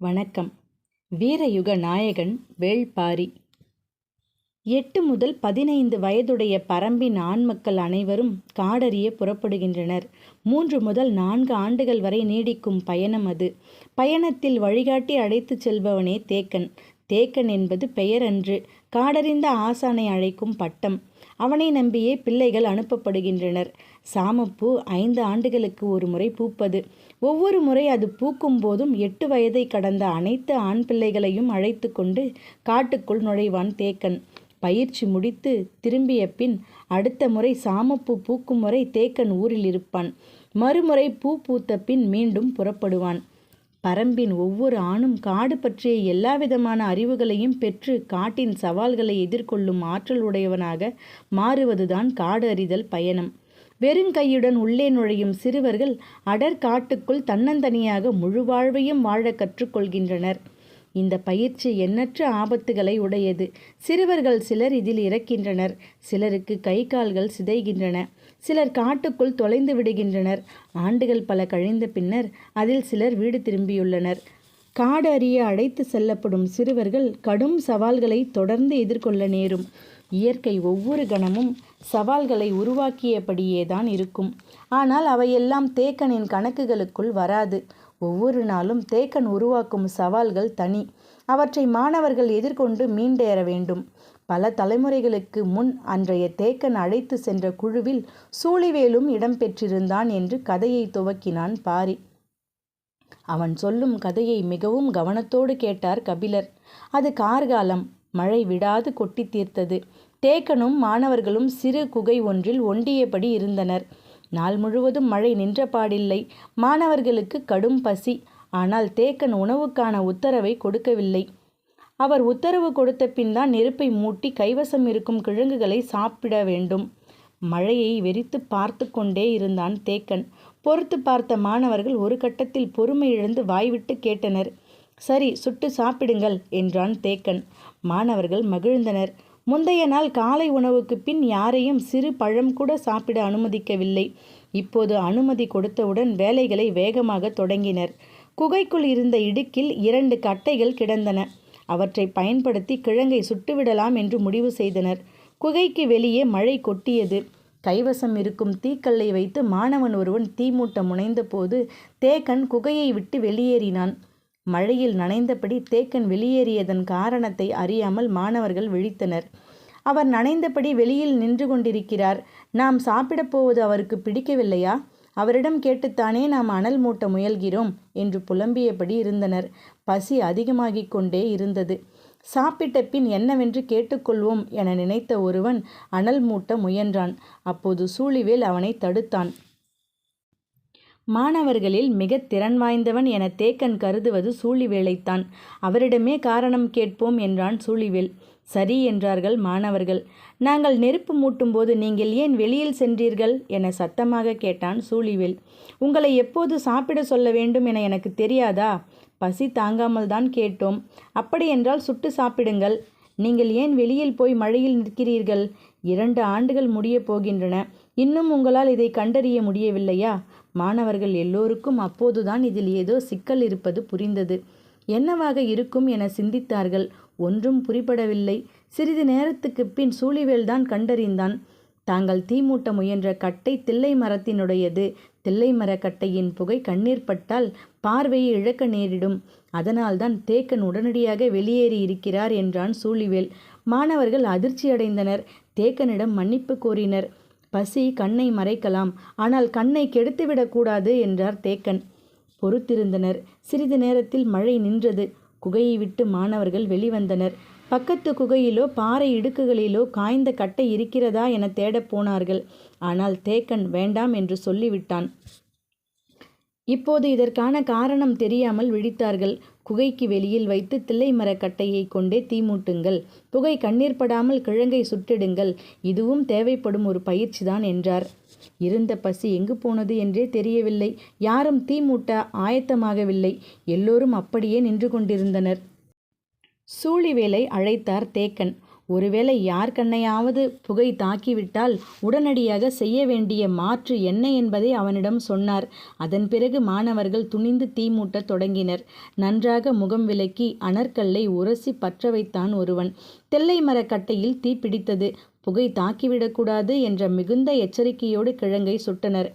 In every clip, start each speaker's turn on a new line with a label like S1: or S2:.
S1: வணக்கம். வீரயுக நாயகன் வேள்பாரி. எட்டு முதல் பதினைந்து வயதுடைய பரம்பின் ஆண்மக்கள் அனைவரும் காடறிய புறப்படுகின்றனர். மூன்று முதல் நான்கு ஆண்டுகள் வரை நீடிக்கும் பயணம் அது. பயணத்தில் வழிகாட்டி அழைத்துச் செல்பவனே தேக்கன். தேக்கன் என்பது பெயர் அன்று காடறிந்த ஆசானை அழைக்கும் பட்டம். அவனை நம்பியே பிள்ளைகள் அனுப்பப்படுகின்றனர். சாமப்பூ ஐந்து ஆண்டுகளுக்கு ஒரு முறை பூப்பது. ஒவ்வொரு முறை அது பூக்கும் போதும் எட்டு வயதை கடந்த அனைத்து ஆண் பிள்ளைகளையும் அழைத்து கொண்டு காட்டுக்குள் நுழைவான் தேக்கன். பயிற்சி முடித்து திரும்பிய பின் அடுத்த முறை சாமப்பூ பூக்கும் வரை தேக்கன் ஊரில் இருப்பான். மறுமுறை பூ பூத்த பின் மீண்டும் புறப்படுவான். பரம்பின் ஒவ்வொரு ஆணும் காடு பற்றிய எல்லாவிதமான அறிவுகளையும் பெற்று காட்டின் சவால்களை எதிர்கொள்ளும் ஆற்றல் உடையவனாக மாறுவதுதான் காடு அறிதல் பயணம். வெறுங்கையுடன் உள்ளே நுழையும் சிறுவர்கள் அடர் காட்டுக்குள் தன்னந்தனியாக முழு வாழ்வையும் வாழ கற்றுக்கொள்கின்றனர். இந்த பயிற்சி எண்ணற்ற ஆபத்துகளை உடையது. சிறுவர்கள் சிலர் இதில் இறக்கின்றனர். சிலருக்கு கை கால்கள் சிதைகின்றன. சிலர் காட்டுக்குள் தொலைந்து விடுகின்றனர். ஆண்டுகள் பல கழிந்த பின்னர் அதில் சிலர் வீடு திரும்பியுள்ளனர். காடு அறிய அழைத்து செல்லப்படும் சிறுவர்கள் கடும் சவால்களை தொடர்ந்து எதிர்கொள்ள நேரும். இயற்கை ஒவ்வொரு கணமும் சவால்களை உருவாக்கியபடியே தான் இருக்கும். ஆனால் அவையெல்லாம் தேக்கனின் கணக்குகளுக்குள் வராது. ஒவ்வொரு நாளும் தேக்கன் உருவாக்கும் சவால்கள் தனி. அவற்றை மாணவர்கள் எதிர்கொண்டு மீண்டேற வேண்டும். பல தலைமுறைகளுக்கு முன் அன்றைய தேக்கன் அழைத்து சென்ற குழுவில் சூழிவேலும் இடம்பெற்றிருந்தான் என்று கதையை துவக்கினான் பாரி. அவன் சொல்லும் கதையை மிகவும் கவனத்தோடு கேட்டார் கபிலர். அது கார்காலம் மழை விடாது கொட்டி தீர்த்தது. தேக்கனும் மாணவர்களும் சிறு குகை ஒன்றில் ஒண்டியபடி இருந்தனர். நாள் முழுவதும் மழை நின்ற பாடில்லை. மாணவர்களுக்கு கடும் பசி. ஆனால் தேக்கன் உணவுக்கான உத்தரவை கொடுக்கவில்லை. அவர் உத்தரவு கொடுத்த பின் தான் நெருப்பை மூட்டி கைவசம் இருக்கும் கிழங்குகளை சாப்பிட வேண்டும். மழையை வெறித்து பார்த்து கொண்டே இருந்தான் தேக்கன். பொறுத்து பார்த்த மாணவர்கள் ஒரு கட்டத்தில் பொறுமை இழந்து வாய்விட்டு கேட்டனர். சரி சுட்டு சாப்பிடுங்கள் என்றான் தேக்கன். மாணவர்கள் மகிழ்ந்தனர். முந்தைய நாள் காலை உணவுக்கு பின் யாரையும் சிறு பழம் கூட சாப்பிட அனுமதிக்கவில்லை. இப்போது அனுமதி கொடுத்தவுடன் வேலைகளை வேகமாக தொடங்கினர். குகைக்குள் இருந்த இடுக்கில் இரண்டு கட்டைகள் கிடந்தன. அவற்றை பயன்படுத்தி கிழங்கை சுட்டுவிடலாம் என்று முடிவு செய்தனர். குகைக்கு வெளியே மழை கொட்டியது. கைவசம் இருக்கும் தீக்கல்லை வைத்து மாணவன் ஒருவன் தீமூட்ட முனைந்தபோது தேக்கன் குகையை விட்டு வெளியேறினான். மழையில் நனைந்தபடி தேக்கன் வெளியேறியதன் காரணத்தை அறியாமல் மாணவர்கள் விழித்தனர். அவர் நனைந்தபடி வெளியில் நின்று கொண்டிருக்கிறார். நாம் சாப்பிடப் போவது அவருக்கு பிடிக்கவில்லையா? அவரிடம் கேட்டுத்தானே நாம் அனல் மூட்ட முயல்கிறோம் என்று புலம்பியபடி இருந்தனர். பசி அதிகமாகிக் கொண்டே இருந்தது. சாப்பிட்ட பின் என்னவென்று கேட்டுக்கொள்வோம் என நினைத்த ஒருவன் அனல் மூட்ட முயன்றான். அப்போது சூழிவேல் அவனை தடுத்தான். மாணவர்களில் மிக திறன் வாய்ந்தவன் என தேக்கன் கருதுவது சூழிவேளைத்தான் அவரிடமே காரணம் கேட்போம் என்றான் சூழிவேல். சரி என்றார்கள் மாணவர்கள். நாங்கள் நெருப்பு மூட்டும்போது நீங்கள் ஏன் வெளியில் சென்றீர்கள்? என சத்தமாக கேட்டான் சூழிவேல் உங்களை எப்போது சாப்பிட சொல்ல வேண்டும் என எனக்கு தெரியாதா? பசி தாங்காமல் தான் கேட்டோம் அப்படியென்றால் சுட்டு சாப்பிடுங்கள். நீங்கள் ஏன் வெளியில் போய் மழையில் நிற்கிறீர்கள்? இரண்டு ஆண்டுகள் முடியப் போகின்றன. இன்னும் உங்களால் இதை கண்டறிய முடியவில்லையா? மாணவர்கள் எல்லோருக்கும் அப்போதுதான் இதில் ஏதோ சிக்கல் இருப்பது புரிந்தது. என்னவாக இருக்கும்? என சிந்தித்தார்கள். ஒன்றும் புரிபடவில்லை. சிறிது நேரத்துக்கு பின் சூழிவேல்தான் கண்டறிந்தான். தாங்கள் தீமூட்ட முயன்ற கட்டை தில்லை மரத்தினுடையது. தில்லை மரக்கட்டையின் புகை கண்ணீர் பட்டால் பார்வையை இழக்க நேரிடும். அதனால்தான் தேக்கன் உடனடியாக வெளியேறி இருக்கிறார் என்றான் சூழிவேல். மாணவர்கள் அதிர்ச்சியடைந்தனர் தேக்கனிடம் மன்னிப்பு கோரினர். பசி கண்ணை மறைக்கலாம். ஆனால் கண்ணை கெடுத்துவிடக்கூடாது என்றார் தேக்கன். பொறுத்திருந்தனர். சிறிது நேரத்தில் மழை நின்றது. குகையை விட்டு மாணவர்கள் வெளிவந்தனர். பக்கத்து குகையிலோ பாறை இடுக்குகளிலோ காய்ந்த கட்டை இருக்கிறதா என தேடப் போனார்கள். ஆனால் தேக்கன் வேண்டாம் என்று சொல்லிவிட்டான். இப்போது இதற்கான காரணம் தெரியாமல் விழித்தார்கள். குகைக்கு வெளியில் வைத்து தில்லை மரக்கட்டையை கொண்டே தீமூட்டுங்கள் புகை கண்ணீர் படாமல் கிழங்கை சுட்டிடுங்கள். இதுவும் தேவைப்படும் ஒரு பயிற்சிதான் என்றார். இருந்த பசி எங்கு போனது என்றே தெரியவில்லை. யாரும் தீ மூட்ட ஆயத்தமாகவில்லை. எல்லோரும் அப்படியே நின்று கொண்டிருந்தனர். சூழிவேலை அழைத்தார் தேக்கன். ஒருவேளை யார் கண்ணையாவது புகை தாக்கிவிட்டால் உடனடியாக செய்ய வேண்டிய மாற்று என்ன என்பதை அவனிடம் சொன்னார். அதன் பிறகு மாணவர்கள் துணிந்து தீ மூட்டத் தொடங்கினர். நன்றாக முகம் விலக்கி அனற்கல்லை உரசி பற்ற வைத்தான் ஒருவன். தெல்லை மரக்கட்டையில் தீ பிடித்தது. புகை தாக்கிவிடக்கூடாது என்ற மிகுந்த எச்சரிக்கையோடு கிழங்கை சுட்டனர்.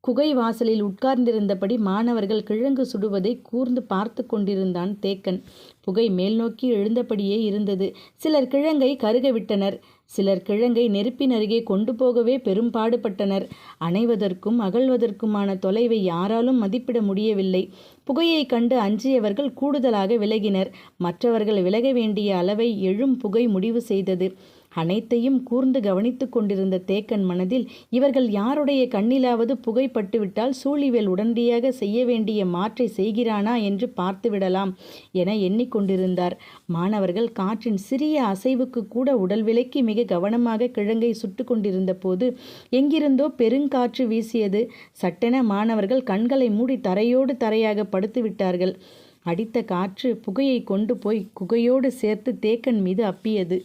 S1: குகை வாசலில் உட்கார்ந்திருந்தபடி மாணவர்கள் கிழங்கு சுடுவதை கூர்ந்து பார்த்து கொண்டிருந்தான் தேக்கன். புகை மேல் நோக்கி எழுந்தபடியே இருந்தது. சிலர் கிழங்கை கருக விட்டனர். சிலர் கிழங்கை நெருப்பின் அருகே கொண்டு போகவே பெரும்பாடுபட்டனர் அணைவதற்கும் அகழ்வதற்குமான தொலைவை யாராலும் மதிப்பிட முடியவில்லை. புகையை கண்டு அஞ்சியவர்கள் கூடுதலாக விலகினர். மற்றவர்கள் விலக வேண்டிய அளவை எழும் புகை முடிவு செய்தது. அனைத்தையும் கூர்ந்து கவனித்துக் கொண்டிருந்த தேக்கன் மனதில் இவர்கள் யாருடைய கண்ணிலாவது புகைப்பட்டுவிட்டால் சூழிவேல் உடனடியாக செய்ய வேண்டிய மாற்றை செய்கிறானா என்று பார்த்துவிடலாம் என எண்ணிக்கொண்டிருந்தார் மாணவர்கள் காற்றின் சிறிய அசைவுக்கு கூட உடல் விலக்கி மிக கவனமாக கிழங்கை சுட்டு கொண்டிருந்த போது எங்கிருந்தோ பெருங்காற்று வீசியது சட்டென மாணவர்கள் கண்களை மூடி தரையோடு தரையாக படுத்துவிட்டார்கள் அடித்த காற்று புகையை கொண்டு போய் குகையோடு சேர்த்து தேக்கன் மீது அப்பியது.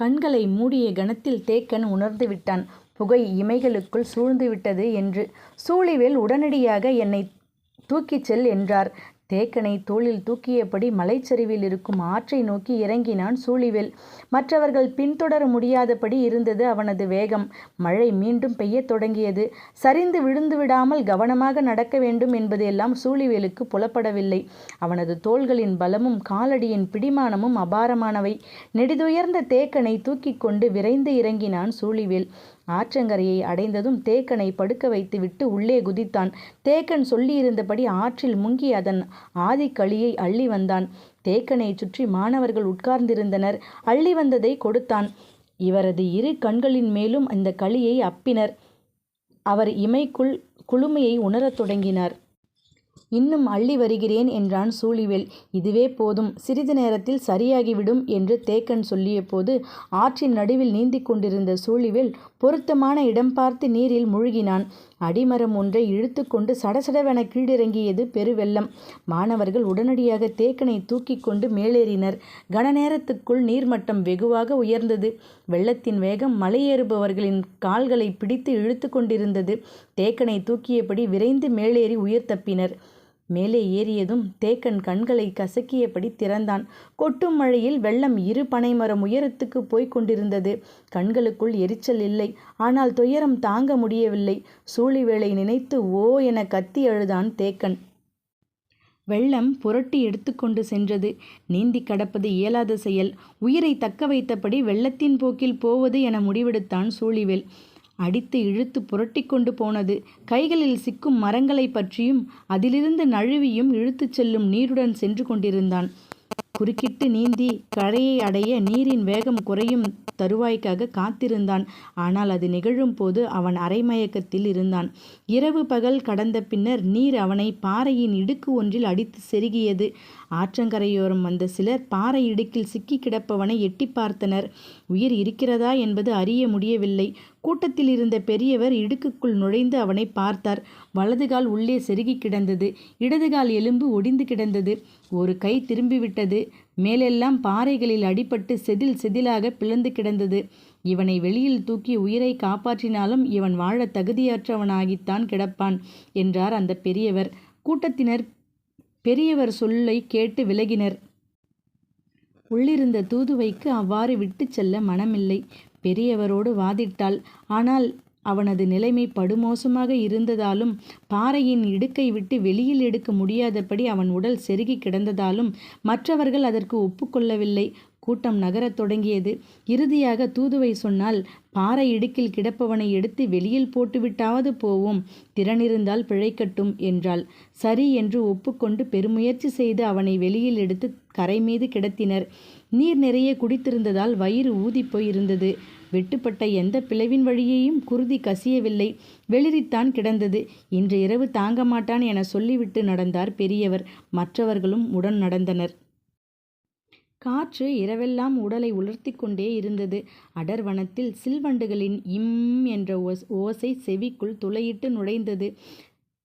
S1: கண்களை மூடிய கணத்தில் தேக்கன் உணர்ந்து விட்டான். புகை இமைகளுக்குள் சூழ்ந்துவிட்டது என்று. சூழிவேல் உடனடியாக என்னை தூக்கிச் செல் என்றார். தேக்கனை தோளில் தூக்கியபடி மலைச்சரிவில் இருக்கும் ஆற்றை நோக்கி இறங்கினான் சூழிவேல். மற்றவர்கள் பின்தொடர முடியாதபடி இருந்தது அவனது வேகம். மழை மீண்டும் பெய்யத் தொடங்கியது. சரிந்து விழுந்து விடாமல் கவனமாக நடக்க வேண்டும் என்பது எல்லாம் சூழிவேலுக்கு புலப்படவில்லை. அவனது தோள்களின் பலமும் காலடியின் பிடிமானமும் அபாரமானவை. நெடிதுயர்ந்த தேக்கனை தூக்கி கொண்டு விரைந்து இறங்கினான் சூழிவேல். ஆற்றங்கரையை அடைந்ததும் தேக்கனை படுக்க வைத்துவிட்டு உள்ளே குதித்தான். தேக்கன் சொல்லியிருந்தபடி ஆற்றில் முங்கி அதன் ஆதிக்களியை அள்ளி வந்தான். தேக்கனை சுற்றி மாணவர்கள் உட்கார்ந்திருந்தனர். அள்ளி வந்ததை கொடுத்தான். இவரது இரு கண்களின் மேலும் அந்த களியை அப்பினர். அவர் இமைக்குள் குளுமையை உணரத் தொடங்கினார். இன்னும் அள்ளி வருகிறேன் என்றான் சூழிவேல். இதுவே போதும். சிறிது நேரத்தில் சரியாகிவிடும் என்று தேக்கன் சொல்லியபோது ஆற்றின் நடுவில் நீந்திக் கொண்டிருந்த சூழிவேல் பொருத்தமான இடம் பார்த்து நீரில் மூழ்கினான். அடிமரம் ஒன்றை இழுத்து கொண்டு சடசடவென கீழிறங்கியது பெருவெள்ளம். மாணவர்கள் உடனடியாக தேக்கனை தூக்கி கொண்டு மேலேறினர். கன நேரத்துக்குள் நீர்மட்டம் வெகுவாக உயர்ந்தது. வெள்ளத்தின் வேகம் மலையேறுபவர்களின் கால்களை பிடித்து இழுத்து கொண்டிருந்தது. தேக்கனை தூக்கியபடி விரைந்து மேலேறி உயிர் தப்பினர். மேலே ஏறியதும் தேக்கன் கண்களை கசக்கியபடி திறந்தான். கொட்டும் மழையில் வெள்ளம் இரு பனைமரம் உயரத்துக்கு போய்க் கொண்டிருந்தது. கண்களுக்குள் எரிச்சல் இல்லை. ஆனால் துயரம் தாங்க முடியவில்லை. சூழிவேளை நினைத்து ஓ என கத்தி அழுதான் தேக்கன். வெள்ளம் புரட்டி எடுத்துக்கொண்டு சென்றது. நீந்தி கடப்பது இயலாத செயல். உயிரை தக்க வைத்தபடி வெள்ளத்தின் போக்கில் போவது என முடிவெடுத்தான் சூழிவேல். அடித்து இழுத்து புரட்டி கொண்டு போனது. கைகளில் சிக்கும் மரங்களை பற்றியும் அதிலிருந்து நழுவியும் இழுத்துச் செல்லும் நீருடன் சென்று கொண்டிருந்தான். குறுக்கிட்டு நீந்தி கரையை அடைய நீரின் வேகம் குறையும் தருவாய்க்காக காத்திருந்தான். ஆனால் அது நிகழும் போது அவன் அரைமயக்கத்தில் இருந்தான். இரவு பகல் கடந்த பின்னர் நீர் அவனை பாறையின் இடுக்கு ஒன்றில் அடித்து செருகியது. ஆற்றங்கரையோரம் வந்த சிலர் பாறை இடுக்கில் சிக்கி கிடப்பவனை எட்டி பார்த்தனர். உயிர் இருக்கிறதா என்பது அறிய முடியவில்லை. கூட்டத்தில் இருந்த பெரியவர் இடுக்குக்குள் நுழைந்து அவனை பார்த்தார். வலதுகால் உள்ளே செருகி கிடந்தது. இடதுகால் எலும்பு ஒடிந்து கிடந்தது. ஒரு கை திரும்பிவிட்டது மேலெல்லாம் பாறைகளில் அடிபட்டு செதில் செதிலாக பிளந்து கிடந்தது. இவனை வெளியில் தூக்கி உயிரை காப்பாற்றினாலும் இவன் வாழ தகுதியற்றவனாகித்தான் கிடப்பான் என்றார் அந்த பெரியவர். கூட்டத்தினர் பெரியவர் சொல்லை கேட்டு விலகினர். உள்ளிருந்த தூதுவைக்கு அவ்வாறு விட்டுச் செல்ல மனமில்லை. பெரியவரோடு வாதிட்டாள். ஆனால் அவனது நிலைமை படுமோசமாக இருந்ததாலும் பாறையின் இடுக்கை விட்டு வெளியில் எடுக்க முடியாதபடி அவன் உடல் செருகி கிடந்ததாலும் மற்றவர்கள் அதற்கு ஒப்புக்கொள்ளவில்லை. கூட்டம் நகரத் தொடங்கியது. இறுதியாக தூதுவை சொன்னால் பாறை இடுக்கில் கிடப்பவனை எடுத்து வெளியில் போட்டுவிட்டாவது போவோம். திறனிருந்தால் பிழைக்கட்டும் என்றாள். சரி என்று ஒப்புக்கொண்டு பெருமுயற்சி செய்து அவனை வெளியில் எடுத்து கரை மீது கிடத்தினர். நீர் நிறைய குடித்திருந்ததால் வயிறு ஊதி போயிருந்தது. வெட்டுப்பட்ட எந்த பிளவின் வழியையும் குருதி கசியவில்லை. வெளிரித்தான் கிடந்தது. இன்று இரவு தாங்க மாட்டான் என சொல்லிவிட்டு நடந்தார் பெரியவர். மற்றவர்களும் உடன் நடந்தனர். காற்று இரவெல்லாம் உடலை உலர்த்தி கொண்டே இருந்தது. அடர்வனத்தில் சில்வண்டுகளின் இம் என்ற ஓசை செவிக்குள் துளையிட்டு நுழைந்தது.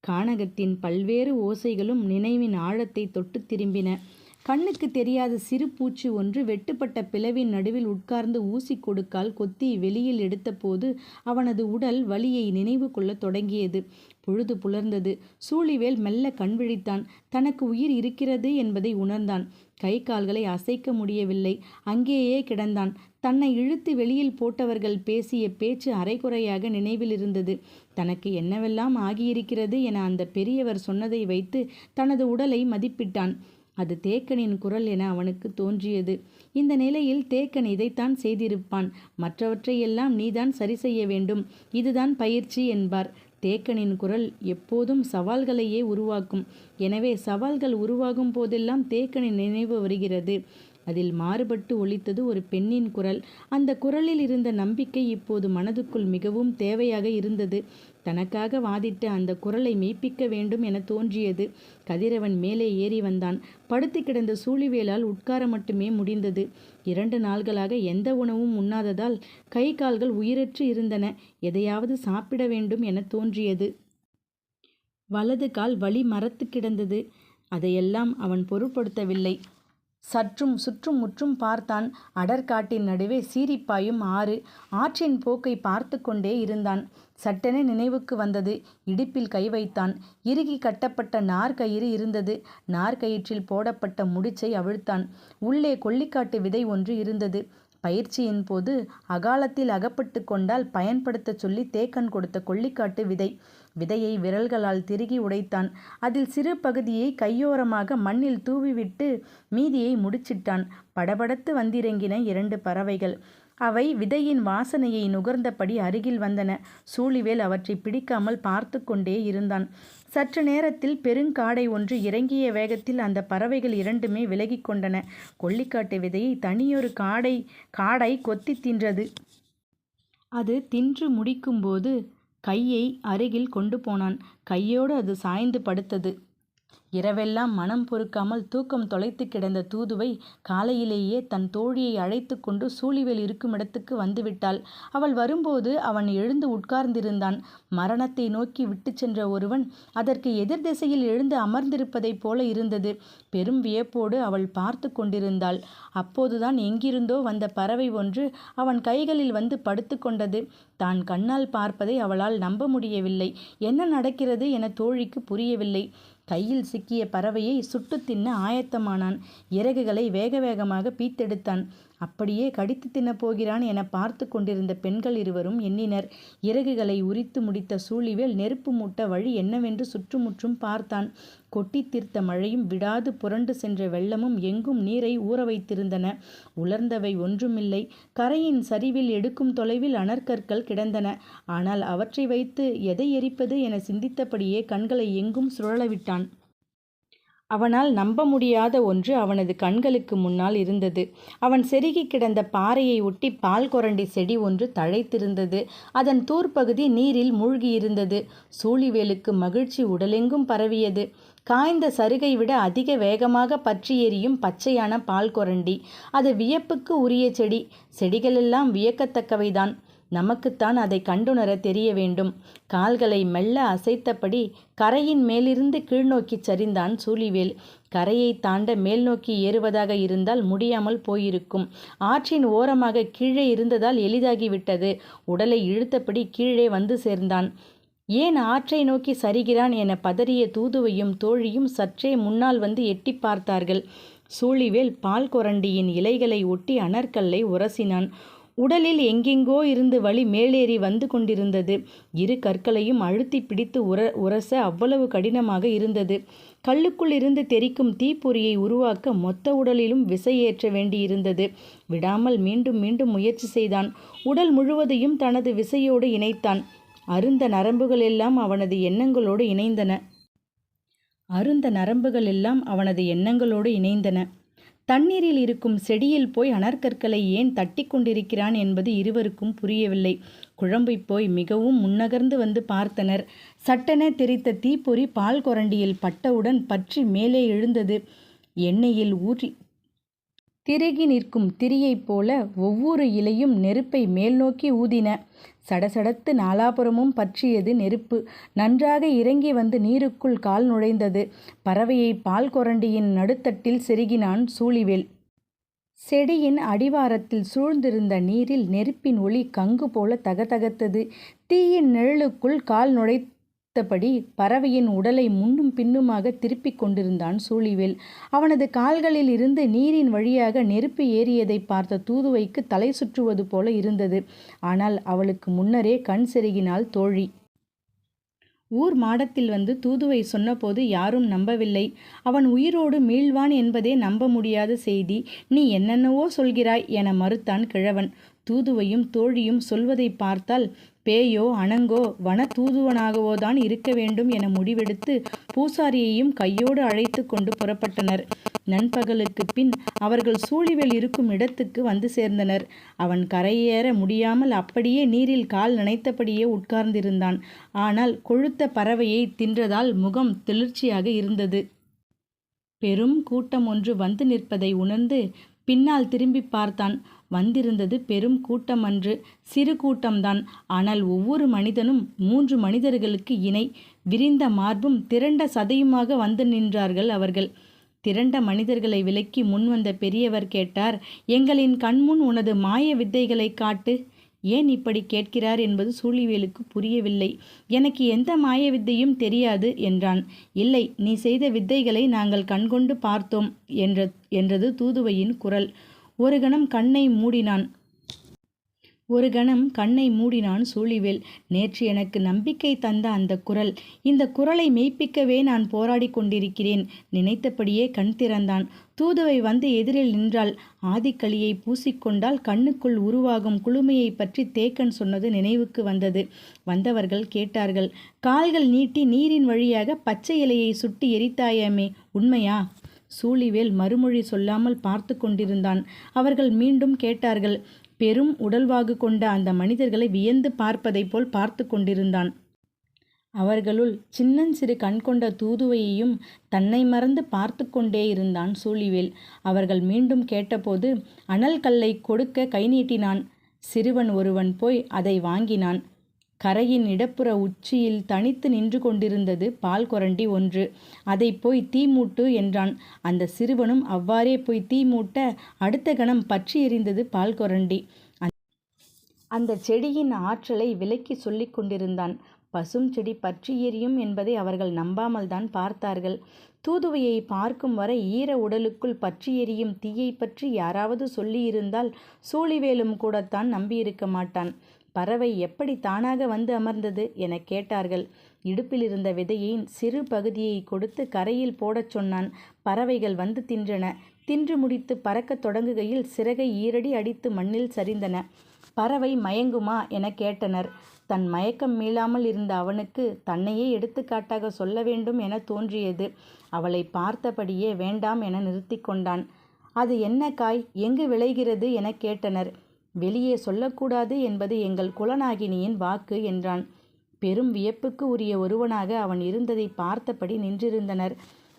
S1: கானகத்தின் பல்வேறு ஓசைகளும் நினைவின் ஆழத்தை தொட்டு திரும்பின. கண்ணுக்கு தெரியாத சிறு பூச்சி ஒன்று வெட்டுப்பட்ட பிளவின் நடுவில் உட்கார்ந்து ஊசி கொடுக்கால் கொத்தி வெளியில் எடுத்தபோது அவனது உடல் வலியை நினைவு கொள்ள தொடங்கியது. பொழுது புலர்ந்தது. சூழிவேல் மெல்ல கண் விழித்தான். தனக்கு உயிர் இருக்கிறது என்பதை உணர்ந்தான். கை கால்களை அசைக்க முடியவில்லை. அங்கேயே கிடந்தான். தன்னை இழுத்து வெளியில் போட்டவர்கள் பேசிய பேச்சு அரைகுறையாக நினைவில் இருந்தது. தனக்கு என்னவெல்லாம் ஆகியிருக்கிறது என அந்த பெரியவர் சொன்னதை வைத்து தனது உடலை மதிப்பிட்டான். அது தேக்கனின் குரல் என அவனுக்கு தோன்றியது. இந்த நிலையில் தேக்கன் இதைத்தான் செய்திருப்பான். மற்றவற்றையெல்லாம் நீதான் சரி செய்ய வேண்டும். இதுதான் பயிற்சி என்பார். தேக்கனின் குரல் எப்போதும் சவால்களையே உருவாக்கும். எனவே சவால்கள் உருவாகும் போதெல்லாம் தேக்கனின் நினைவு வருகிறது. அதில் மாறுபட்டு ஒலித்தது ஒரு பெண்ணின் குரல். அந்த குரலில் இருந்த நம்பிக்கை இப்போது மனதுக்குள் மிகவும் தேவையாக இருந்தது. தனக்காக வாதிட்ட அந்த குரலை மெய்ப்பிக்க வேண்டும் என தோன்றியது. கதிரவன் மேலே ஏறி வந்தான். படுத்து கிடந்த சூழிவேலால் உட்கார மட்டுமே முடிந்தது. இரண்டு நாள்களாக எந்த உணவும் உண்ணாததால் கை கால்கள் உயிரற்று இருந்தன. எதையாவது சாப்பிட வேண்டும் என தோன்றியது. வலது கால் வலி மரத்து கிடந்தது. அதையெல்லாம் அவன் பொருட்படுத்தவில்லை. சற்றும் சுற்றும் முற்றும் பார்த்தான். அடர்காட்டின் நடுவே சீரிப்பாயும் ஆறு ஆற்றின் போக்கை பார்த்து கொண்டே இருந்தான். சட்டென நினைவுக்கு வந்தது. இடுப்பில் கை வைத்தான். இறுகி கட்டப்பட்ட நார்கயிறு இருந்தது. நார்கயிற்றில் போடப்பட்ட முடிச்சை அவிழ்த்தான். உள்ளே கொல்லிக்காட்டு விதை ஒன்று இருந்தது. பயிற்சியின் போது அகாலத்தில் அகப்பட்டு கொண்டால் பயன்படுத்த சொல்லி தேக்கன் கொடுத்த கொள்ளிக்காட்டு விதை. விதையை விரல்களால் திருகி உடைத்தான். அதில் சிறு பகுதியை கையோரமாக மண்ணில் தூவிவிட்டு மீதியை முடிச்சிட்டான். படபடத்து வந்திறங்கின இரண்டு பறவைகள். அவை விதையின் வாசனையை நுகர்ந்தபடி அருகில் வந்தன. சூழிவேல் அவற்றை பிடிக்காமல் பார்த்து கொண்டே இருந்தான். சற்று நேரத்தில் பெருங்காடை ஒன்று இறங்கிய வேகத்தில் அந்த பறவைகள் இரண்டுமே விலகி கொண்டன. கொல்லிக்காட்டு விதையை தனியொரு காடை காடை கொத்தி தின்றது. அது தின்று முடிக்கும்போது கையை அருகில் கொண்டு போனான். கையோடு அது சாய்ந்து படுத்தது. இரவெல்லாம் மனம் பொறுக்காமல் தூக்கம் தொலைத்து கிடந்த தூதுவை காலையிலேயே தன் தோழியை அழைத்து கொண்டு சூழிவேல் இருக்குமிடத்துக்கு வந்துவிட்டாள். அவள் வரும்போது அவன் எழுந்து உட்கார்ந்திருந்தான். மரணத்தை நோக்கி விட்டு சென்ற ஒருவன் அதற்கு எதிர் திசையில் எழுந்து அமர்ந்திருப்பதைப் போல இருந்தது. பெரும் வியப்போடு அவள் பார்த்து கொண்டிருந்தாள். அப்போதுதான் எங்கிருந்தோ வந்த பறவை ஒன்று அவன் கைகளில் வந்து படுத்து கொண்டது. தான் கண்ணால் பார்ப்பதை அவளால் நம்ப முடியவில்லை. என்ன நடக்கிறது என தோழிக்கு புரியவில்லை. கையில் சிக்கிய பறவையை சுட்டு தின்ன ஆயத்தமானான். இறகுகளை வேக வேகமாக பீத்தெடுத்தான். அப்படியே கடித்து தின்னப் போகிறான் என பார்த்து கொண்டிருந்த பெண்கள் இருவரும் எண்ணினர். இறகுகளை உரித்து முடித்த சூழிவேல் நெருப்பு மூட்ட வழி என்னவென்று சுற்றுமுற்றும் பார்த்தான். கொட்டி தீர்த்த மழையும் விடாது புரண்டு சென்ற வெள்ளமும் எங்கும் நீரை ஊற வைத்திருந்தன. உலர்ந்தவை ஒன்றுமில்லை. கரையின் சரிவில் எடுக்கும் தொலைவில் அனற்கற்கள் கிடந்தன. ஆனால் அவற்றை வைத்து எதை எரிப்பது என சிந்தித்தபடியே கண்களை எங்கும் சுழலவிட்டான். அவனால் நம்ப முடியாத ஒன்று அவனது கண்களுக்கு முன்னால் இருந்தது. அவன் செருகி கிடந்த பாறையை ஒட்டி பால் கொரண்டி செடி ஒன்று தழைத்திருந்தது. அதன் தூர்ப்பகுதி நீரில் மூழ்கியிருந்தது. சூழிவேலுக்கு மகிழ்ச்சி உடலெங்கும் பரவியது. காய்ந்த சருகை விட அதிக வேகமாக பற்றி எரியும் பச்சையான பால் கொரண்டி. அது வியப்புக்கு உரிய செடி. செடிகளெல்லாம் வியக்கத்தக்கவைதான். நமக்குத்தான் அதை கண்டுணர தெரிய வேண்டும். கால்களை மெல்ல அசைத்தபடி கரையின் மேலிருந்து கீழ்நோக்கிச் சரிந்தான் சூழிவேல் கரையை தாண்ட மேல் நோக்கி ஏறுவதாக இருந்தால் முடியாமல் போயிருக்கும். ஆற்றின் ஓரமாக கீழே இருந்ததால் எளிதாகிவிட்டது. உடலை இழுத்தபடி கீழே வந்து சேர்ந்தான். ஏன் ஆற்றை நோக்கி சரிகிறான் என பதறிய தூதுவையும் தோழியும் சற்றே முன்னால் வந்து எட்டி பார்த்தார்கள். சூழிவேல் பால் கொரண்டியின் இலைகளை ஒட்டி அனற்கல்லை உரசினான். உடலில் எங்கெங்கோ இருந்து வழி மேலேறி வந்து கொண்டிருந்தது. இரு கற்களையும் அழுத்தி பிடித்து உர உரச அவ்வளவு கடினமாக இருந்தது. கல்லுக்குள் இருந்து தெரிக்கும் தீப்பொறியை உருவாக்க மொத்த உடலிலும் விசையேற்ற வேண்டியிருந்தது. விடாமல் மீண்டும் மீண்டும் முயற்சி செய்தான். உடல் முழுவதையும் தனது விசையோடு இணைத்தான். அருந்த நரம்புகள் எல்லாம் அவனது எண்ணங்களோடு இணைந்தன. அருந்த நரம்புகள் எல்லாம் அவனது எண்ணங்களோடு இணைந்தன. தண்ணீரில் இருக்கும் செடியில் போய் அனற்கற்களை ஏன் தட்டி கொண்டிருக்கிறான் என்பது இருவருக்கும் புரியவில்லை. குழம்பை போய் மிகவும் முன்னகர்ந்து வந்து பார்த்தனர். சட்டென தெரித்த தீப்பொறி பால் கொரண்டியில் பட்டவுடன் பற்றி மேலே எழுந்தது. எண்ணெயில் ஊற்றி திருகி நிற்கும் திரியைப் போல ஒவ்வொரு இலையும் நெருப்பை மேல் நோக்கி ஊதின. சடசடத்து நாலாபுறமும் பற்றியது நெருப்பு. நன்றாக இறங்கி வந்து நீருக்குள் கால் நுழைந்தது. பறவையை பால் கொரண்டியின் நடுத்தட்டில் செருகினான் சூழிவேல். செடியின் அடிவாரத்தில் சூழ்ந்திருந்த நீரில் நெருப்பின் ஒளி கங்கு போல தகதகத்தது. தீயின் நிழலுக்குள் கால் பார்த்தபடி பறவையின் உடலை முன்னும் பின்னுமாக திருப்பிக் கொண்டிருந்தான் சூழிவேல். அவனது கால்களில் இருந்து நீரின் வழியாக நெருப்பு ஏறியதை பார்த்த தூதுவைக்கு தலை சுற்றுவது போல இருந்தது. ஆனால் அவளுக்கு முன்னரே கண் செருகினாள் தோழி. ஊர் மாடத்தில் வந்து தூதுவை சொன்னபோது யாரும் நம்பவில்லை. அவன் உயிரோடு மீள்வான் என்பதே நம்ப முடியாத செய்தி. நீ என்னென்னவோ சொல்கிறாய் என மறுத்தான் கிழவன். தூதுவையும் தோழியும் சொல்வதை பார்த்தால் பேயோ அணங்கோ வன தூதுவனாகவோதான் இருக்க வேண்டும் என முடிவெடுத்து பூசாரியையும் கையோடு அழைத்து கொண்டு புறப்பட்டனர். நண்பகலுக்கு பின் அவர்கள் சூழிவேல் இருக்கும் இடத்துக்கு வந்து சேர்ந்தனர். அவன் கரையேற முடியாமல் அப்படியே நீரில் கால் நனைத்தபடியே உட்கார்ந்திருந்தான். ஆனால் கொழுத்த பறவையை தின்றதால் முகம் தெளிர்ச்சியாக இருந்தது. பெரும் கூட்டம் ஒன்று வந்து நிற்பதை உணர்ந்து பின்னால் திரும்பி பார்த்தான். வந்திருந்தது பெரும் கூட்டமன்று. சிறு கூட்டம்தான். ஆனால் ஒவ்வொரு மனிதனும் மூன்று மனிதர்களுக்கு இணை. விரிந்த மார்பும் திரண்ட சதையுமாக வந்து நின்றார்கள் அவர்கள். திரண்ட மனிதர்களை விலக்கி முன்வந்த பெரியவர் கேட்டார் எங்களின் கண்முன் உனது மாய வித்தைகளை காட்டு. ஏன் இப்படி கேட்கிறார் என்பது சூழிவேலுக்கு புரியவில்லை. எனக்கு எந்த மாய வித்தையும் தெரியாது என்றான். இல்லை நீ செய்த வித்தைகளை நாங்கள் கண்கொண்டு பார்த்தோம் என்ற என்றது தூதுவையின் குரல். ஒரு கணம் கண்ணை மூடினான். ஒரு கணம் கண்ணை மூடினான் சூழிவேல். நேற்று எனக்கு நம்பிக்கை தந்த அந்த குரல். இந்த குரலை மெய்ப்பிக்கவே நான் போராடி கொண்டிருக்கிறேன். நினைத்தபடியே கண் திறந்தான். தூதுவை வந்து எதிரில் நின்றாள். ஆதிக்களியை பூசிக்கொண்டால் கண்ணுக்குள் உருவாகும் குளுமையை பற்றி தேக்கன் சொன்னது நினைவுக்கு வந்தது. வந்தவர்கள் கேட்டார்கள் கால்கள் நீட்டி நீரின் வழியாக பச்சை இலையை சுட்டி எரித்தாயாமே உண்மையா? சூழிவேல் மறுமொழி சொல்லாமல் பார்த்து கொண்டிருந்தான். அவர்கள் மீண்டும் கேட்டார்கள் பெரும் உடல்வாகு கொண்ட அந்த மனிதர்களை வியந்து பார்ப்பதைப் போல் பார்த்து கொண்டிருந்தான். அவர்களுள் சின்னஞ்சிறு கண் கொண்ட தூதுவையையும் தன்னை மறந்து பார்த்து கொண்டே இருந்தான் சூழிவேல். அவர்கள் மீண்டும் கேட்டபோது அனல் கல்லை கொடுக்க கை நீட்டினான். சிறுவன் ஒருவன் போய் அதை வாங்கினான். கரையின் இடப்புற உச்சியில் தனித்து நின்று கொண்டிருந்தது பால் கொரண்டி ஒன்று. அதை போய் தீ மூட்டு என்றான். அந்த சிறுவனும் அவ்வாறே போய் தீ மூட்ட அடுத்த கணம் பற்றி எறிந்தது பால் கொரண்டி. அந்த செடியின் ஆற்றலை விலக்கி சொல்லிக் கொண்டிருந்தான். பசும் செடி பற்றி எரியும் என்பதை அவர்கள் நம்பாமல் தான் பார்த்தார்கள். தூதுவையை பார்க்கும் வரை ஈர உடலுக்குள் பற்றி எரியும் தீயை பற்றி யாராவது சொல்லியிருந்தால் சூழிவேலும் கூடத்தான் நம்பியிருக்க மாட்டான். பறவை எப்படி தானாக வந்து அமர்ந்தது என கேட்டார்கள். இடுப்பில் இருந்த விதையின் சிறு பகுதியை கொடுத்து கரையில் போடச் சொன்னான். பறவைகள் வந்து தின்றன. தின்று முடித்து பறக்கத் தொடங்குகையில் சிறகை ஈரடி அடித்து மண்ணில் சரிந்தன. பறவை மயங்குமா என கேட்டனர். தன் மயக்கம் மீளாமல் இருந்த அவனுக்கு தன்னையே எடுத்துக்காட்டாக சொல்ல வேண்டும் என தோன்றியது. அவளை பார்த்தபடியே வேண்டாம் என நிறுத்தி கொண்டான். அது என்ன காய்? எங்கு விளைகிறது? என கேட்டனர். வெளியே சொல்லக்கூடாது என்பது எங்கள் குலநாகினியின் வாக்கு என்றான். பெரும் வியப்புக்கு உரிய ஒருவனாக அவன் இருந்ததை பார்த்தபடி நின்றிருந்தனர்.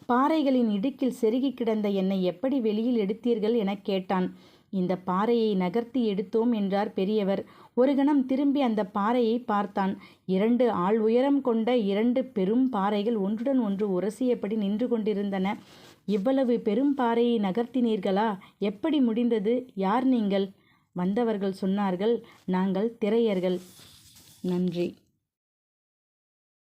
S1: பாறைகளின் இடுக்கில் செருகி கிடந்த என்னை எப்படி வெளியில் எடுத்தீர்கள் எனக் கேட்டான். இந்த பாறையை நகர்த்தி எடுத்தோம் என்றார் பெரியவர். ஒரு கணம் திரும்பி அந்த பாறையை பார்த்தான். இரண்டு ஆள் உயரம் கொண்ட இரண்டு பெரும் பாறைகள் ஒன்றுடன் ஒன்று உரசியபடி நின்று கொண்டிருந்தன. இவ்வளவு பெரும் பாறையை நகர்த்தினீர்களா? எப்படி முடிந்தது? யார் நீங்கள்? வந்தவர்கள் சொன்னார்கள் நாங்கள் திரையர்கள். நன்றி.